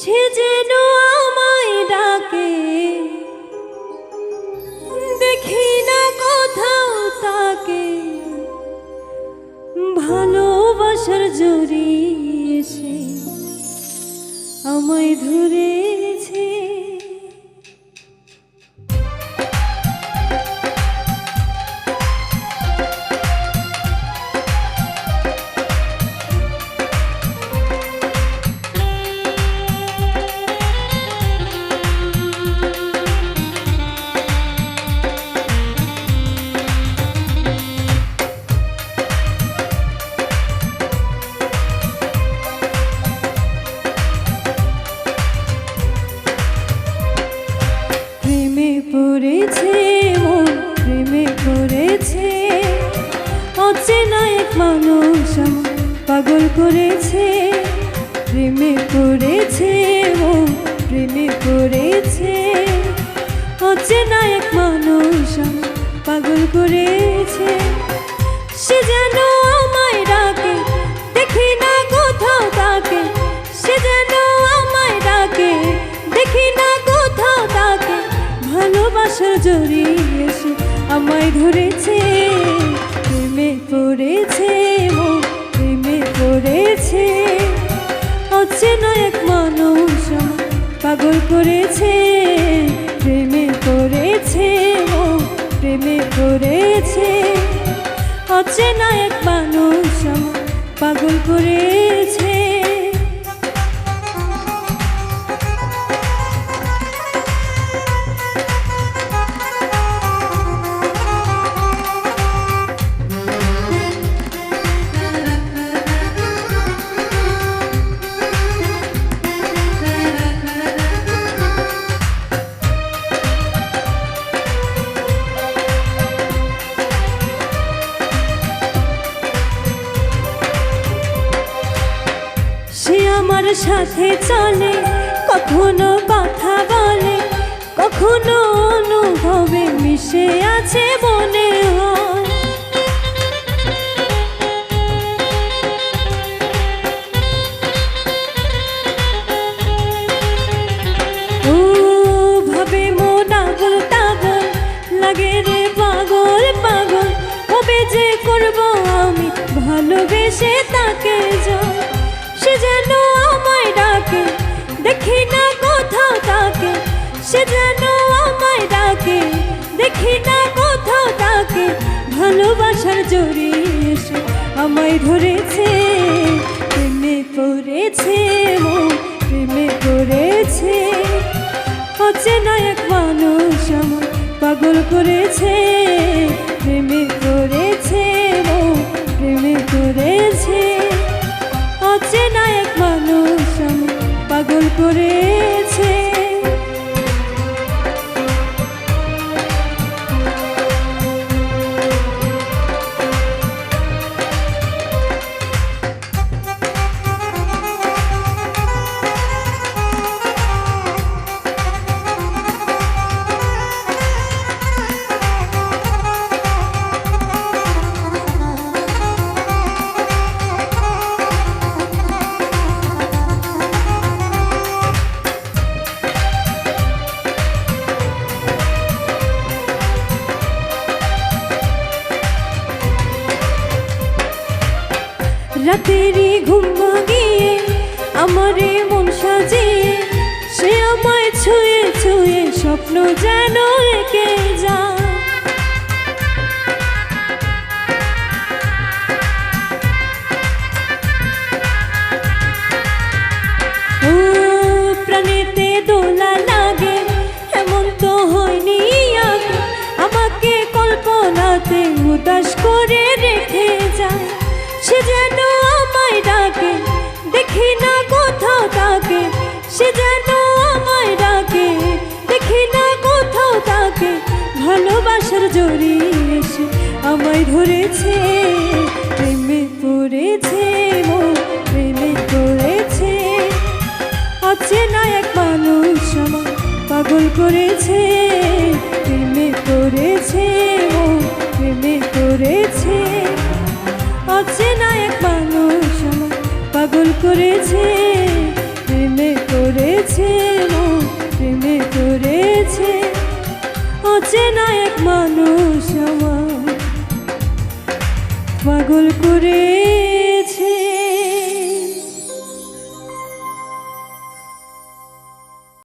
সে যেন আমায় ডাকে। কোথাও তাকে। ভালোবাসার জড়িয়ে আমায় ধরেছে পড়েছে মন প্রেমে করেছে। অচেনা এক মানুষ পাগল করেছে। প্রেমে করেছে, মন প্রেমে করেছে। অচেনা এক মানুষ পাগল করেছে। সে যেন জড়িয়ে এসে আমায় ধরেছে, প্রেমে পড়েছে মন প্রেমে পড়েছে। অচেনা এক মানুষ পাগল করেছে, প্রেমে পড়েছে মন প্রেমে পড়েছে। অচেনা এক মানুষ পাগল করেছে আমার সাথে চলে, কখনো কথা বলে, কখনো অনুভবে মিশে আছে মনে ভাবে লাগে রে যে করব আমি ভালোবেসে তাকে যাও সে যেন আমায় ডাকে, দেখি না কোথাও তাকে। সে যেন আমায় ডাকে, দেখি না কোথাও তাকে। ভালোবাসার জড়িয়ে এসে আমায় ধরেছে, প্রেমে পড়েছে মন, প্রেমে পড়েছে। অচেনা এক মানুষ আমার পাগল করেছে। পাগল রাতেরই ঘুম ভাঙিয়ে আমারে মন সাজিয়ে সে আমায় ছুঁয়ে ছুঁয়ে স্বপ্ন যেন এঁকে যায়। জড়িয়ে আমায় ধরেছে, প্রেমে পড়েছে মন, প্রেমে পড়েছে। এক মানুষ আমার, পাগল করেছে, প্রেমে পড়েছে মন, প্রেমে পড়েছে। অচেনা এক মানুষ করেছে পাগল করে